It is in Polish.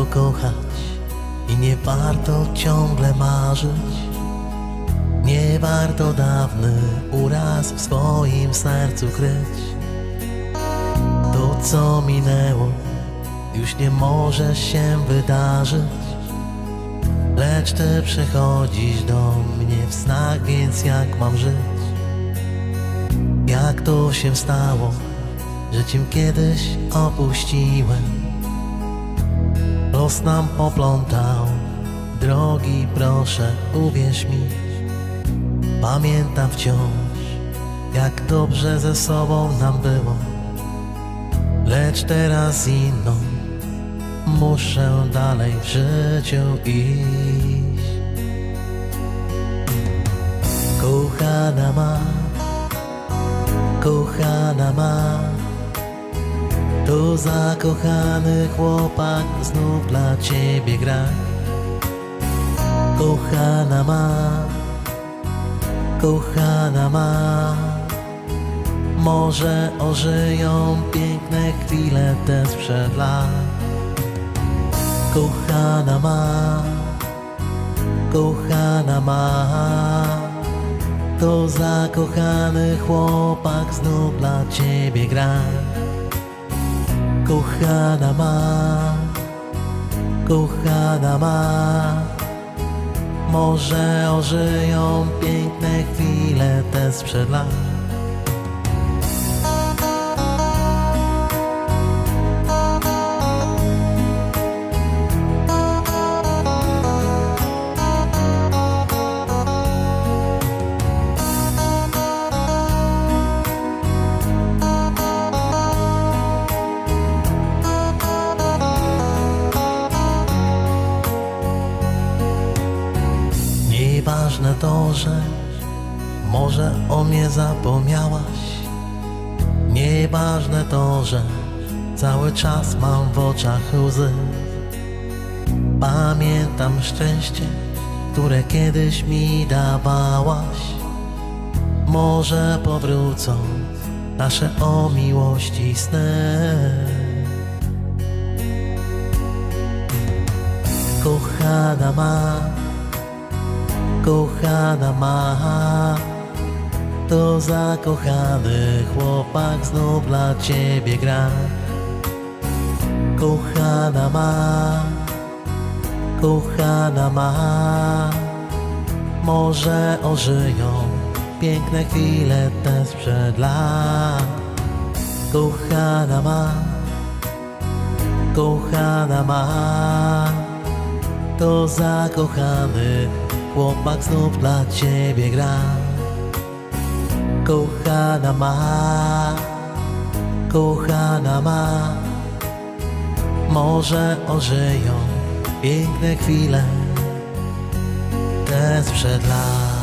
warto kochać i nie warto ciągle marzyć. Nie warto dawny uraz w swoim sercu kryć. To co minęło już nie może się wydarzyć. Lecz ty przychodzisz do mnie w snach, więc jak mam żyć? Jak to się stało, że cię kiedyś opuściłem? Los nam poplątał drogi, proszę uwierz mi. Pamiętam wciąż, jak dobrze ze sobą nam było. Lecz teraz inną muszę dalej w życiu iść. Kochana ma, kochana ma, to zakochany chłopak znów dla ciebie gra. Kochana ma, kochana ma, może ożyją piękne chwile te sprzed lat. Kochana ma, kochana ma, to zakochany chłopak znów dla ciebie gra. Kochana ma, kochana ma, może ożyją piękne chwile te sprzed lat. Nieważne to, że może o mnie zapomniałaś. Nieważne to, że cały czas mam w oczach łzy. Pamiętam szczęście, które kiedyś mi dawałaś. Może powrócą nasze o miłości sny. Kochana ma kochana ma To zakochany chłopak znów dla ciebie gra. Kochana ma Kochana ma. Może ożyją piękne chwile te sprzed lat. Kochana ma Kochana ma. To zakochany chłopak znów dla ciebie gra. Kochana ma, kochana ma, może ożyją piękne chwile te sprzed lat.